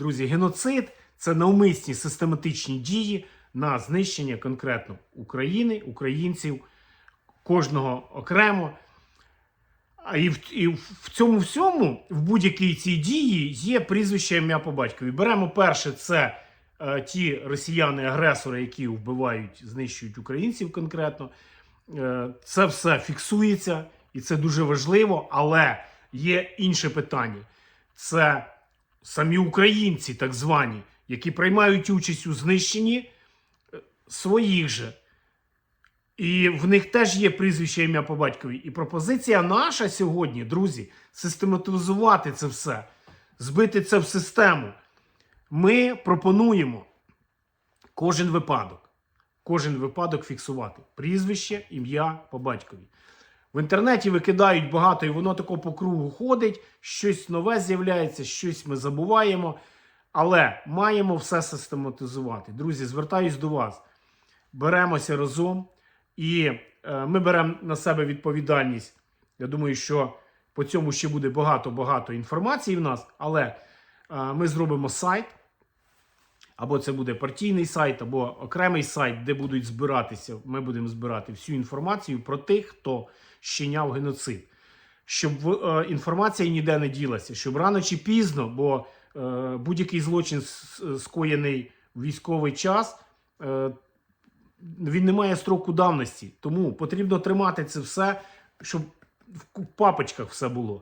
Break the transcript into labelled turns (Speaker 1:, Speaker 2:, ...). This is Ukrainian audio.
Speaker 1: Друзі, геноцид це навмисні систематичні дії на знищення конкретно України, українців, кожного окремо. А і в, і в цьому всьому, в будь-якій цій дії, є прізвище ім'я по батькові. Беремо перше, це е, ті росіяни-агресори, які вбивають, знищують українців конкретно. Е, це все фіксується, і це дуже важливо. Але є інше питання: це самі українці, так звані, які приймають участь у знищенні е, своїх же. І в них теж є прізвище ім'я по батькові. І пропозиція наша сьогодні, друзі, систематизувати це все, збити це в систему. Ми пропонуємо кожен випадок, кожен випадок фіксувати. Прізвище, ім'я по батькові. В інтернеті викидають багато, і воно тако по кругу ходить, щось нове з'являється, щось ми забуваємо. Але маємо все систематизувати. Друзі, звертаюсь до вас. Беремося разом. І е, ми беремо на себе відповідальність. Я думаю, що по цьому ще буде багато-багато інформації в нас, але е, ми зробимо сайт, або це буде партійний сайт, або окремий сайт, де будуть збиратися. Ми будемо збирати всю інформацію про тих, хто щиняв геноцид. Щоб е, інформація ніде не ділася, щоб рано чи пізно, бо е, будь-який злочин скоєний в військовий час. Е, він не має строку давності. Тому потрібно тримати це все, щоб в папочках все було.